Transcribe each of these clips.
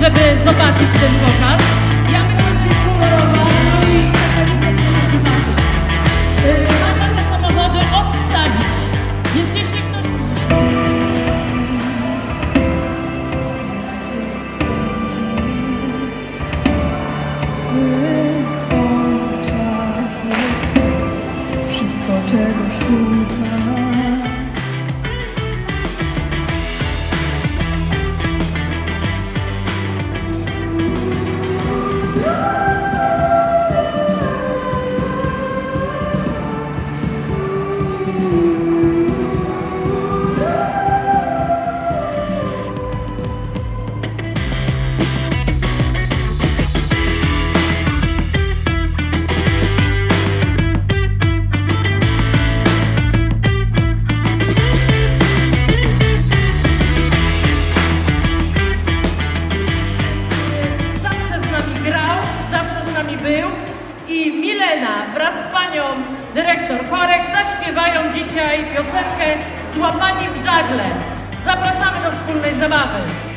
żeby zobaczyć ten pokaz. Ja myślę, że jest kolorowa, no i Y, Mamy te samochody odstawić. Więc jeśli ktoś Wszystko, czego szukam. Wraz z panią dyrektor Korek zaśpiewają dzisiaj piosenkę Złapani w żagle. Zapraszamy do wspólnej zabawy.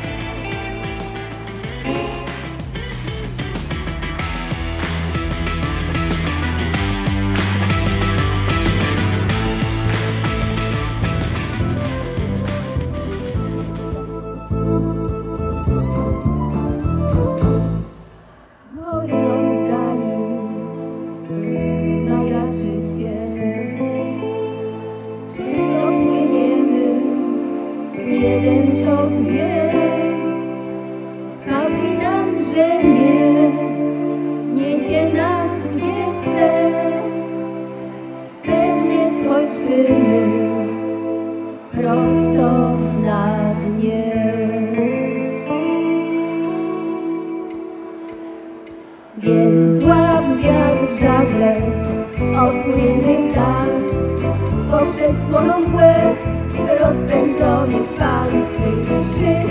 Prosto na dnie. Więc złap wiatr żagle, odpłyniemy tam Poprzez słoną mgłę rozpędzonych fal Chwyć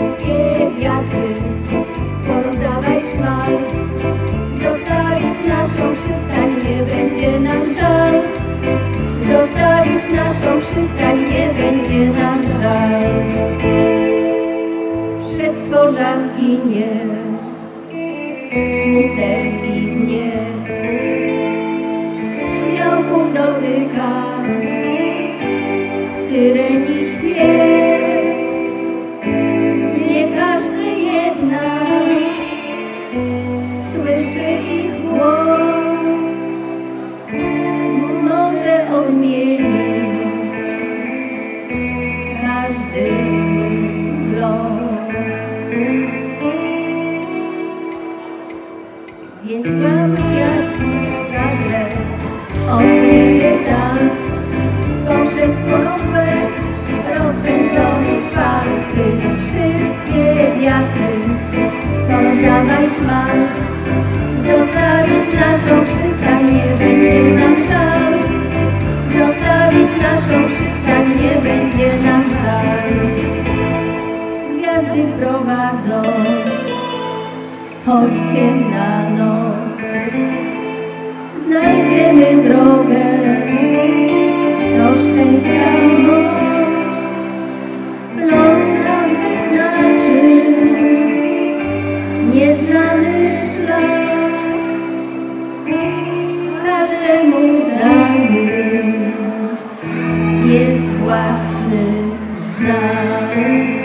Tworzach ginie smutek i gniew. Śmiałków dotyka syreni śpiew. Więc mam żagle, odpłynie tam Poprzez chorobę rozpędzonych fal Chwyć wszystkie wiatry, porozdawaj szmal Zostawić naszą przystań nie będzie nam żal. Zostawić naszą przystań nie będzie nam żal. Gwiazdy prowadzą choć ciemna noc. Jest własny znak.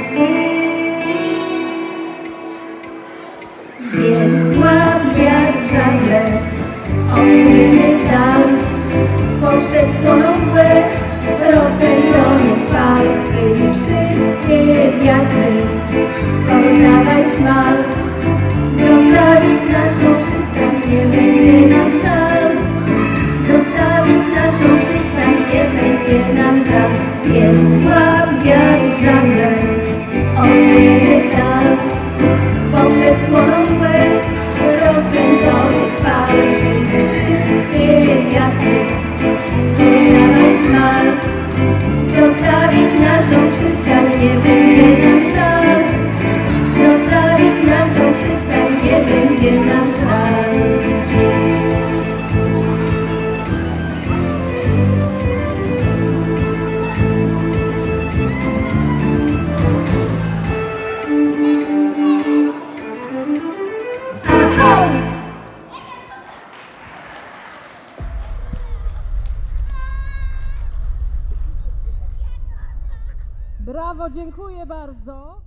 Brawo, dziękuję bardzo.